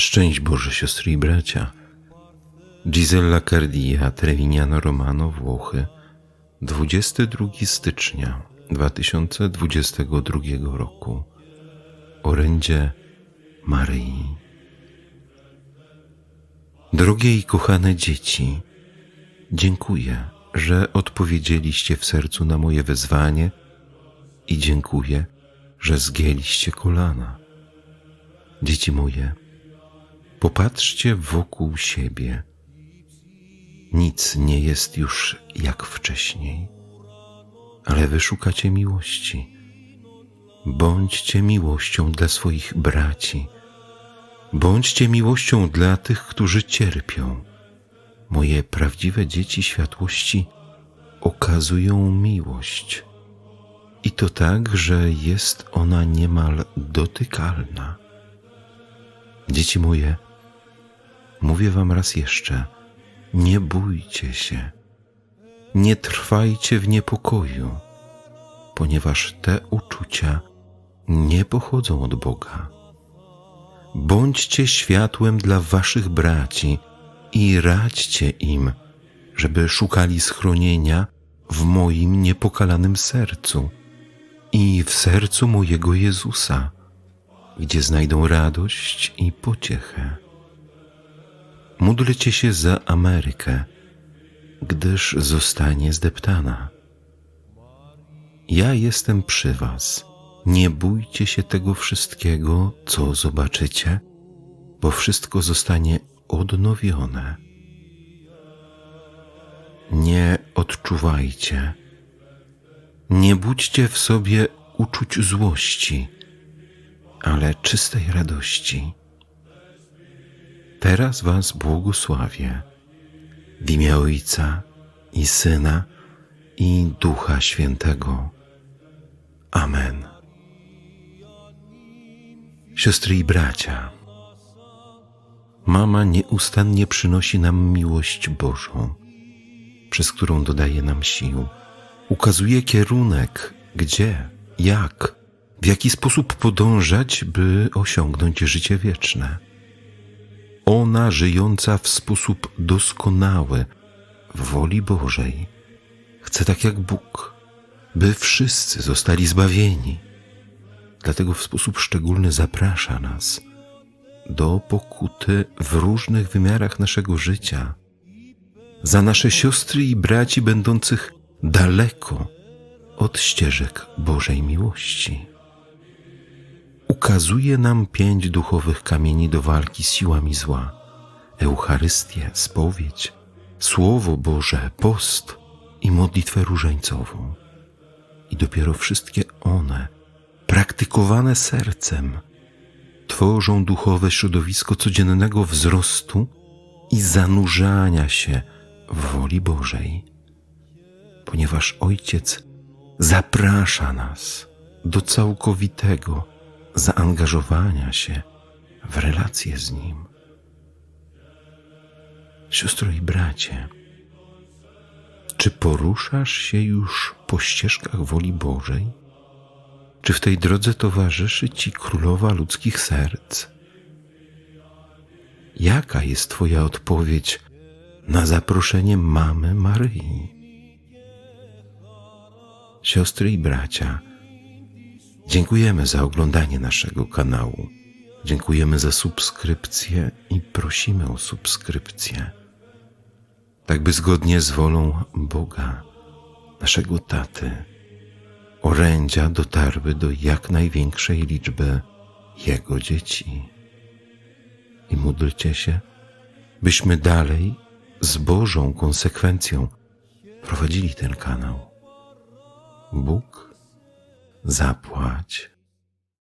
Szczęść Boże, siostry i bracia. Gisella Cardia, Trevignano Romano, Włochy, 22 stycznia 2022 roku. Orędzie Maryi. Drogie i kochane dzieci, dziękuję, że odpowiedzieliście w sercu na moje wezwanie i dziękuję, że zgięliście kolana. Dzieci moje, popatrzcie wokół siebie. Nic nie jest już jak wcześniej, ale wy szukacie miłości. Bądźcie miłością dla swoich braci. Bądźcie miłością dla tych, którzy cierpią. Moje prawdziwe dzieci światłości okazują miłość. I to tak, że jest ona niemal dotykalna. Dzieci moje, mówię wam raz jeszcze, nie bójcie się, nie trwajcie w niepokoju, ponieważ te uczucia nie pochodzą od Boga. Bądźcie światłem dla waszych braci i radźcie im, żeby szukali schronienia w moim niepokalanym sercu i w sercu mojego Jezusa, gdzie znajdą radość i pociechę. Módlcie się za Amerykę, gdyż zostanie zdeptana. Ja jestem przy Was. Nie bójcie się tego wszystkiego, co zobaczycie, bo wszystko zostanie odnowione. Nie odczuwajcie, nie budźcie w sobie uczuć złości, ale czystej radości. Teraz Was błogosławię w imię Ojca i Syna i Ducha Świętego. Amen. Siostry i bracia, mama nieustannie przynosi nam miłość Bożą, przez którą dodaje nam sił, ukazuje kierunek, gdzie, jak, w jaki sposób podążać, by osiągnąć życie wieczne. Ona żyjąca w sposób doskonały w woli Bożej, chce tak jak Bóg, by wszyscy zostali zbawieni. Dlatego w sposób szczególny zaprasza nas do pokuty w różnych wymiarach naszego życia, za nasze siostry i braci będących daleko od ścieżek Bożej miłości. Ukazuje nam pięć duchowych kamieni do walki z siłami zła: Eucharystię, spowiedź, Słowo Boże, post i modlitwę różańcową. I dopiero wszystkie one, praktykowane sercem, tworzą duchowe środowisko codziennego wzrostu i zanurzania się w woli Bożej, ponieważ Ojciec zaprasza nas do całkowitego zaangażowania się w relacje z Nim. Siostro i bracie, czy poruszasz się już po ścieżkach woli Bożej? Czy w tej drodze towarzyszy Ci królowa ludzkich serc? Jaka jest Twoja odpowiedź na zaproszenie mamy Maryi? Siostry i bracia, dziękujemy za oglądanie naszego kanału. Dziękujemy za subskrypcję i prosimy o subskrypcję tak by zgodnie z wolą Boga, naszego Taty, orędzia dotarły do jak największej liczby Jego dzieci. I módlcie się, byśmy dalej z Bożą konsekwencją prowadzili ten kanał. Bóg zapłać.